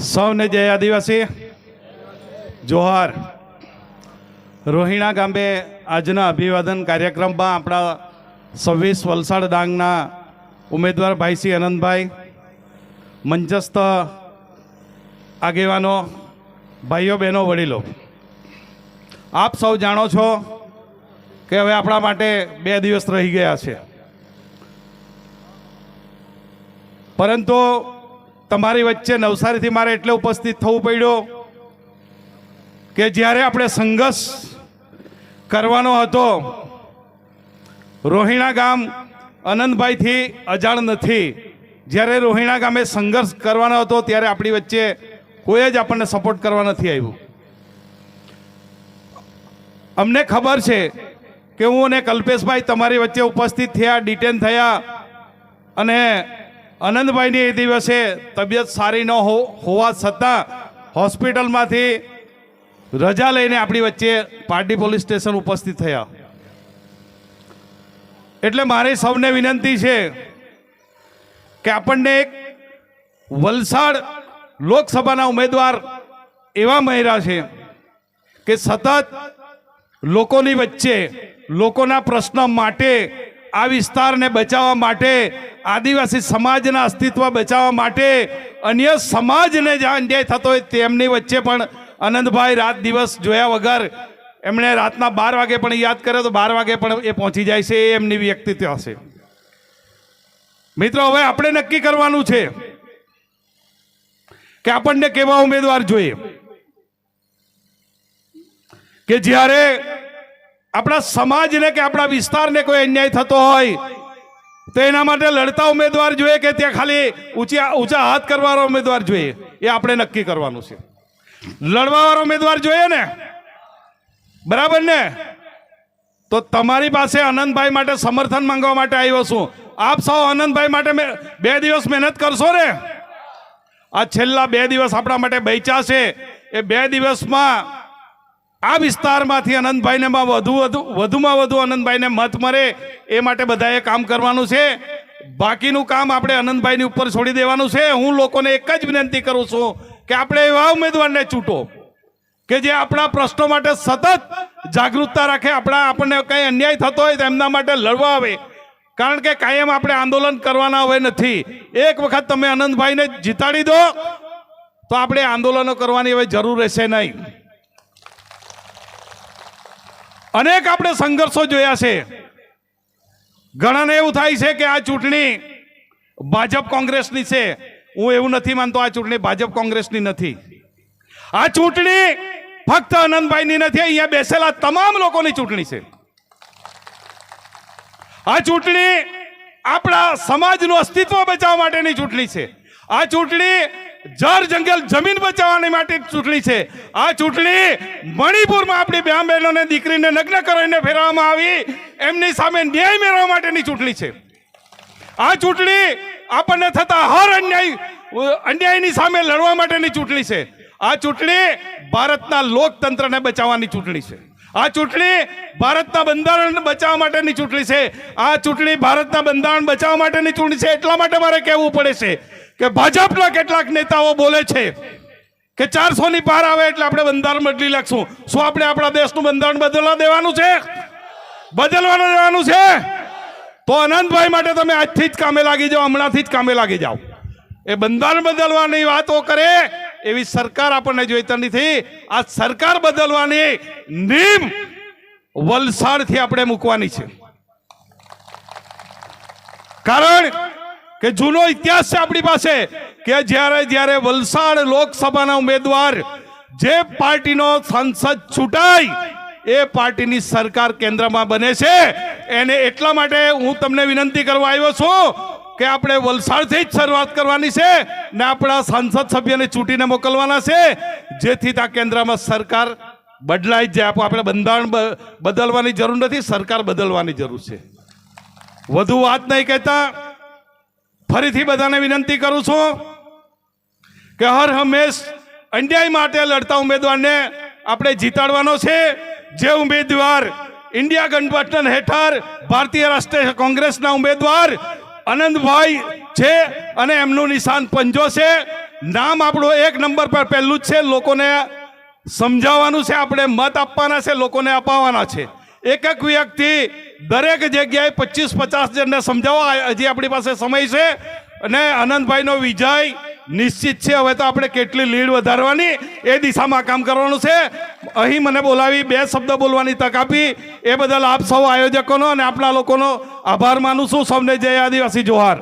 સૌને જય આદિવાસી. જોહાર. રોહિણા ગામે આજના અભિવાદન કાર્યક્રમમાં આપણા છવ્વીસ વલસાડ ડાંગના ઉમેદવાર ભાઈસી અનંતભાઈ, મંચસ્થ આગેવાનો, ભાઈઓ, બહેનો, વડીલો. આપ સૌ જાણો છો કે હવે આપણા માટે બે દિવસ રહી ગયા છે. પરંતુ તમારી વચ્ચે નવસારીથી મારે એટલે ઉપસ્થિત થવું પડ્યું કે જ્યારે આપણે સંઘર્ષ કરવાનો હતો, રોહિણા ગામ અનંતભાઈથી અજાણ નથી. જ્યારે રોહિણા ગામે સંઘર્ષ કરવાનો હતો, ત્યારે આપણી વચ્ચે કોઈ જ આપણને સપોર્ટ કરવા નથી આવ્યું. અમને ખબર છે કે હું અને કલ્પેશભાઈ તમારી વચ્ચે ઉપસ્થિત થયા ડિટેન થયા અને આનંદભાઈની એ દિવસે તબિયત સારી ન હોવા છતાં હોસ્પિટલમાંથી રજા લઈને આપણી વચ્ચે પાર્ટી પોલીસ સ્ટેશન ઉપસ્થિત થયા. એટલે મારી સૌને વિનંતી છે કે આપણને એક વલસાડ લોકસભાના ઉમેદવાર એવા મહિરા છે કે સતત લોકોની વચ્ચે લોકોના પ્રશ્ન માટે આ વિસ્તારને બચાવવા માટે આદિવાસી સમાજના અસ્તિત્વ બચાવવા માટે અન્ય સમાજને જ્યાં અન્યાય થતો હોય તેમની વચ્ચે પણ આનંદભાઈ રાત દિવસ જોયા વગર એમણે રાતના બાર વાગે પણ યાદ કરે તો બાર વાગે પણ એ પહોંચી જાય છે, એ એમની વ્યક્તિત્વ હશે. મિત્રો, હવે આપણે નક્કી કરવાનું છે કે આપણને કેવા ઉમેદવાર જોઈએ? કે જ્યારે આપણા સમાજને કે આપણા વિસ્તારને કોઈ અન્યાય થતો હોય તો એના માટે લડતા ઉમેદવાર જોઈએ કે ત્યાં ખાલી ઊંચા ઊંચા હાથ કરવાવાળો ઉમેદવાર જોઈએ? એ આપણે નક્કી કરવાનું છે. લડવાવાળો ઉમેદવાર જોઈએ ને? બરાબર ને? તો તમારી પાસે આનંદભાઈ માટે સમર્થન માંગવા માટે આવ્યો છું. આપ સૌ આનંદભાઈ માટે બે દિવસ મહેનત કરશો ને? આ છેલ્લા બે દિવસ આપણા માટે બૈચા છે. એ બે દિવસમાં આ વિસ્તારમાંથી અનંતભાઈને વધુ વધુ વધુમાં વધુ અનંતભાઈને મત મળે એ માટે બધાએ કામ કરવાનું છે. બાકીનું કામ આપણે અનંતભાઈની ઉપર છોડી દેવાનું છે. હું લોકોને એક જ વિનંતી કરું છું કે આપણે એવા ઉમેદવારને ચૂંટો કે જે આપણા પ્રશ્નો માટે સતત જાગૃતતા રાખે, આપણા આપણને કંઈ અન્યાય થતો હોય તો એમના માટે લડવા આવે. કારણ કે કાયમ આપણે આંદોલન કરવાના હવે નથી. એક વખત તમે અનંતભાઈને જીતાડી દો તો આપણે આંદોલનો કરવાની હવે જરૂર રહેશે નહીં. અનેક આપણે સંઘર્ષો જોયા છે. ઘણાને એવું થાય છે કે આ ચૂંટણી ભાજપ કોંગ્રેસની છે. હું એવું નથી માનતો આ ચૂંટણી ભાજપ કોંગ્રેસની નથી. આ ચૂંટણી ફક્ત આનંદભાઈની નથી, અહીંયા બેસેલા તમામ લોકોની ચૂંટણી છે. આ ચૂંટણી આપણા સમાજનું અસ્તિત્વ બચાવવા માટેની ચૂંટણી છે. આ ચૂંટણી જળ જંગલ જમીન બચાવવાની માટે ચૂંટણી છે. આ ચૂંટણી મણિપુરમાં આપણી બે બહેનોને દીકરીને નગ્ન કરીને ફેરવવામાં આવી. એમની સામે ન્યાય મેળવવા માટેની ચૂંટણી છે. આ ચૂંટણી આપણને થતા હર અન્યાય, અન્યાયની સામે લડવા માટેની ચૂંટણી છે. આ ચૂંટણી ભારતના લોકતંત્રને બચાવવાની ચૂંટણી છે. આ ચૂંટણી ભારતના બંધારણ બચાવવા માટેની ચૂંટણી છે. આ ચૂંટણી ભારતના બંધારણ બચાવવા માટેની ચૂંટણી છે. એટલા માટે મારે કહેવું પડે છે કે ભાજપના કેટલાક નેતાઓ બોલે છે કે ચારસો ની પાર આવે એટલે આપણે બંધારણ બદલી નાખશું. શું આપણે આપણા દેશનું બંધારણ બદલવા દેવાનું છે? બદલવાનું દેવાનું છે? તો અનંતભાઈ માટે તમે આજથી જ કામે લાગી જાઓ, હમણાંથી જ કામે લાગી જાઓ. એ બંધારણ બદલવાની વાતો કરે એવી સરકાર આપણને જોઈતી નથી. આ સરકાર બદલવાની નીમ વલસાડથી આપણે મૂકવાની છે. કારણ કે જૂનો ઇતિહાસ છે આપણી પાસે? કે જ્યારે જ્યારે વલસાડ લોકસભાના ઉમેદવાર જે પાર્ટીનો સંસદ છૂટાય એ પાર્ટીની સરકાર કેન્દ્રમાં બને છે. એને એટલા માટે હું તમને વિનંતી કરવા આવ્યો છું કે આપણે વલસાડથી જ શરૂઆત કરવાની છે ને આપણા સાંસદ સભ્યને ચૂંટીને મોકલવાના છે, જેથી આ કેન્દ્રમાં સરકાર બદલાઈ જાય. આપણે બંધારણ બદલવાની જરૂર નથી, સરકાર બદલવાની જરૂર છે. વધુ વાત નહીં કહેતા. ફરીથી બધાને વિનંતી કરું છું કે હર હંમેશ અન્યાય માટે લડતા ઉમેદવારને આપણે જીતાડવાનો છે. જે ઉમેદવાર ઇન્ડિયા ગઠબંધન હેઠળ ભારતીય રાષ્ટ્રીય કોંગ્રેસના ઉમેદવાર આનંદભાઈ છે અને એમનું નિશાન પંજો છે. નામ આપણું એક નંબર પર પહેલું જ છે. લોકોને સમજાવવાનું છે, આપણે મત આપવાના છે, લોકોને અપાવવાના છે. એક એક વ્યક્તિ દરેક જગ્યાએ પચીસ, પચાસ જણને સમજાવવા હજી આપણી પાસે સમય છે અને આનંદભાઈનો વિજય નિશ્ચિત છે. હવે તો આપણે કેટલી લીડ વધારવાની એ દિશામાં કામ કરવાનું છે. અહીં મને બોલાવી બે શબ્દ બોલવાની તક આપી. એ બદલ આપ સૌ આયોજકોનો અને આપણા લોકોનો આભાર માનું છું. સૌને જય આદિવાસી જોહાર.